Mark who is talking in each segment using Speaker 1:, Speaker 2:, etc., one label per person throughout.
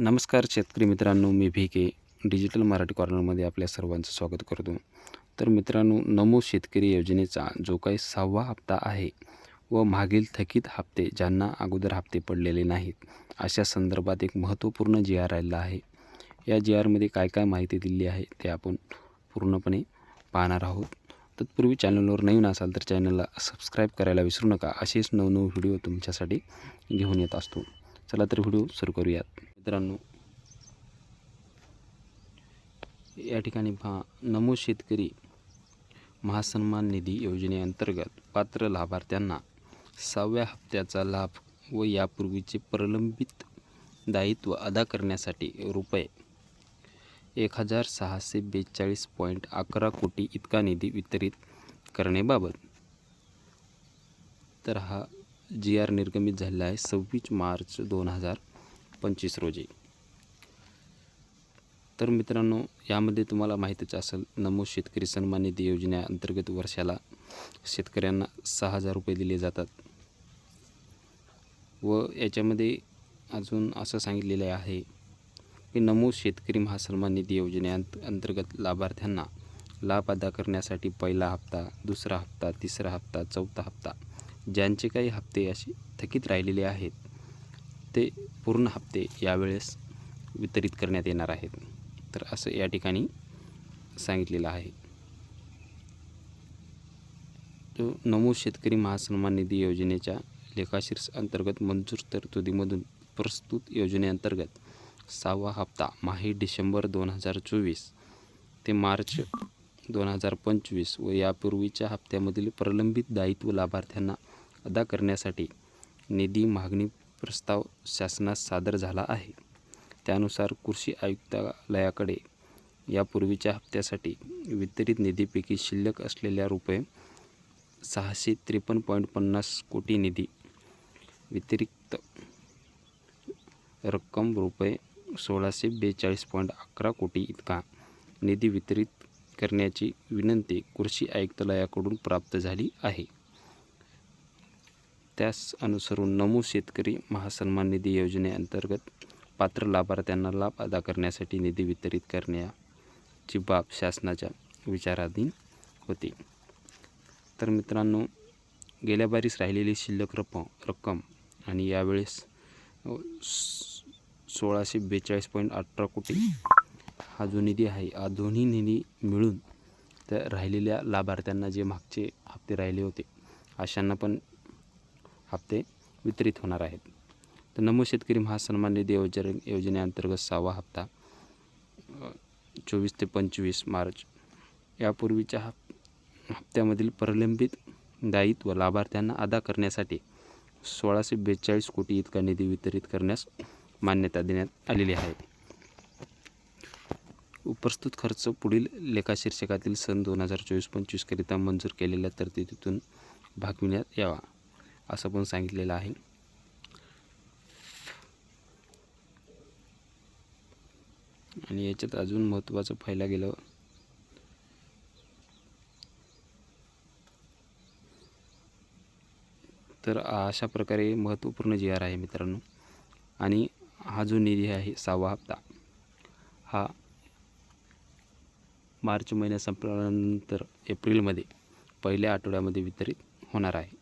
Speaker 1: नमस्कार शेतकरी मित्रांनो मी व्ही के डिजिटल मराठी कॉर्नरमध्ये आपल्या सर्वांचं स्वागत करतो. तर मित्रांनो नमो शेतकरी योजनेचा जो काही सहावा हप्ता आहे व मागील थकीत हप्ते ज्यांना अगोदर हप्ते पडलेले नाहीत अशा संदर्भात एक महत्त्वपूर्ण जी आर आलेला आहे. या जी आरमध्ये काय काय माहिती दिली आहे ते आपण पूर्णपणे पाहणार आहोत. तत्पूर्वी चॅनलवर नवीन असाल तर चॅनलला सबस्क्राईब करायला विसरू नका असेच नवनव व्हिडिओ तुमच्यासाठी घेऊन येत असतो. चला तर व्हिडिओ सुरू करूयात. मित्रांनो या ठिकाणी पहा नमो शेतकरी महासन्मान निधी योजनेअंतर्गत पात्र लाभार्थ्यांना सहाव्या हप्त्याचा लाभ व यापूर्वीचे प्रलंबित दायित्व अदा करण्यासाठी रुपये एक हजार सहाशे बेचाळीस पॉईंट अकरा कोटी इतका निधी वितरित करण्याबाबत तर हा जी आर निर्गमित झालेला आहे सव्वीस मार्च दोन हजार पंचवीस रोजी. तर मित्रांनो यामध्ये तुम्हाला माहितीच असेल नमो शेतकरी सन्मान निधी योजनेअंतर्गत वर्षाला शेतकऱ्यांना सहा हजार रुपये दिले जातात. व याच्यामध्ये अजून असं सांगितलेलं आहे की नमो शेतकरी महासन्मान निधी योजनेअंत अंतर्गत लाभार्थ्यांना लाभ अदा करण्यासाठी पहिला हप्ता दुसरा हप्ता तिसरा हप्ता चौथा हप्ता ज्यांचे काही हप्ते असे थकीत राहिलेले आहेत. ते पूर्ण हप्ते यावेळेस वितरित करण्यात येणार आहेत. तर असं या ठिकाणी सांगितलेलं आहे. तो नमो शेतकरी महासन्मान निधी योजनेच्या लेखाशीर्ष अंतर्गत मंजूर तरतुदीमधून प्रस्तुत योजनेअंतर्गत सहावा हप्ता माही डिसेंबर दोन हजार चोवीस ते मार्च दोन हजार पंचवीस व यापूर्वीच्या हप्त्यामधील प्रलंबित दायित्व लाभार्थ्यांना अदा करण्यासाठी निधी मागणी प्रस्ताव शासनास सादर झाला आहे. त्यानुसार कृषी आयुक्तालयाकडे यापूर्वीच्या हप्त्यासाठी वितरित निधीपैकी शिल्लक असलेल्या रुपये सहाशे त्रेपन्न पॉईंट पन्नास कोटी निधी व्यतिरिक्त रक्कम रुपये सोळाशे बेचाळीस पॉईंट अकरा कोटी इतका निधी वितरित करण्याची विनंती कृषी आयुक्तालयाकडून प्राप्त झाली आहे. त्यास अनुसरून नमो शेतकरी महासन्मान निधी योजनेअंतर्गत पात्र लाभार्थ्यांना लाभ अदा करण्यासाठी निधी वितरित करण्याची बाब शासनाच्या विचाराधीन होती. तर मित्रांनो गेल्या बारीस राहिलेली शिल्लक रक्कम रक्कम आणि यावेळेस सोळाशे बेचाळीस पॉईंट अठरा कोटी हा जो निधी आहे हा दोन्ही निधी मिळून त्या राहिलेल्या लाभार्थ्यांना जे मागचे हप्ते राहिले होते अशांना पण हप्ते वितरित होणार आहेत. तर नमो शेतकरी महासन्मान निधी योजने योजनेअंतर्गत सहावा हप्ता चोवीस ते पंचवीस मार्च. यापूर्वीच्या हप हप्त्यामधील प्रलंबित दायित्व लाभार्थ्यांना अदा करण्यासाठी सोळाशे बेचाळीस कोटी इतका निधी वितरित करण्यास मान्यता देण्यात आलेली आहे. उपस्थित खर्च पुढील लेखाशीर्षकातील सन दोन हजार चोवीस पंचवीसकरिता मंजूर केलेल्या तरतुदीतून भागविण्यात यावा. असं पण सांगितलेलं आहे. आणि याच्यात अजून महत्त्वाचं पाहिलं गेलं तर अशा प्रकारे महत्त्वपूर्ण जी आर आहे मित्रांनो आणि हा जो निधी आहे सहावा हप्ता हा मार्च महिन्यात संपल्यानंतर एप्रिलमध्ये पहिल्या आठवड्यामध्ये वितरित होणार आहे.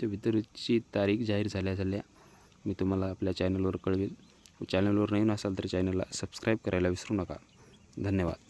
Speaker 1: ते वितरितची तारीख जाहीर झाल्या झाल्या मी तुम्हाला आपल्या चॅनलवर कळवेल. चॅनलवर नवीन असाल तर चॅनलला सबस्क्राईब करायला विसरू नका. धन्यवाद.